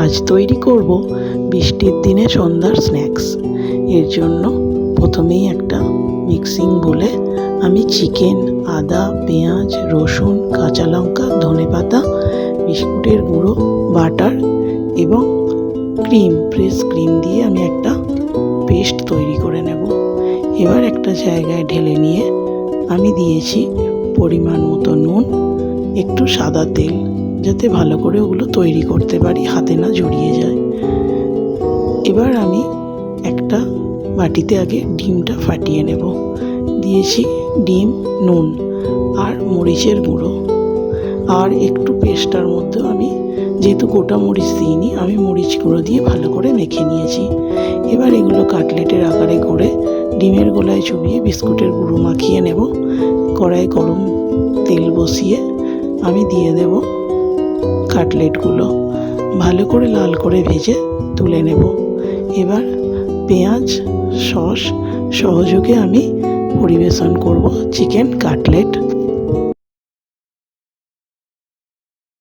আজ তৈরি করব বৃষ্টির দিনে সন্ধ্যার স্ন্যাক্স এর জন্য প্রথমেই একটা মিক্সিং বলে আমি চিকেন আদা, পেঁয়াজ, রসুন, কাঁচা লঙ্কা ধনেপাতা বিস্কুটের গুঁড়ো বাটার এবং ক্রিম ফ্রেশ ক্রিম দিয়ে আমি একটা পেস্ট তৈরি করে নেব। এবার একটা জায়গায় ঢেলে নিয়ে আমি দিয়েছি পরিমাণ মতো নুন, একটু সাদা তেল। যাতে ভালো করে ওগুলো তৈরি করতে পারি, হাতে না জড়িয়ে যায়। এবার আমি একটা বাটিতে আগে ডিমটা ফাটিয়ে নেব। দিয়েছি ডিম, নুন আর মরিচের গুঁড়ো। আর একটু পেস্টার মধ্যে আমি, যেহেতু গোটা মরিচ দিইনি, আমি মরিচ গুঁড়ো দিয়ে ভালো করে মেখে নিয়েছি। এবার এগুলো কাটলেটের আকারে করে ডিমের গোলায় চুবিয়ে বিস্কুটের গুঁড়ো মাখিয়ে নেব। কড়াই গরম তেল বসিয়ে আমি দিয়ে দেব। কাটলেটগুলো। ভালো করে লাল করে ভেজে তুলে নেব। এবার পেঁয়াজ, সস সহযোগে আমি পরিবেশন করব। Chicken cutlet.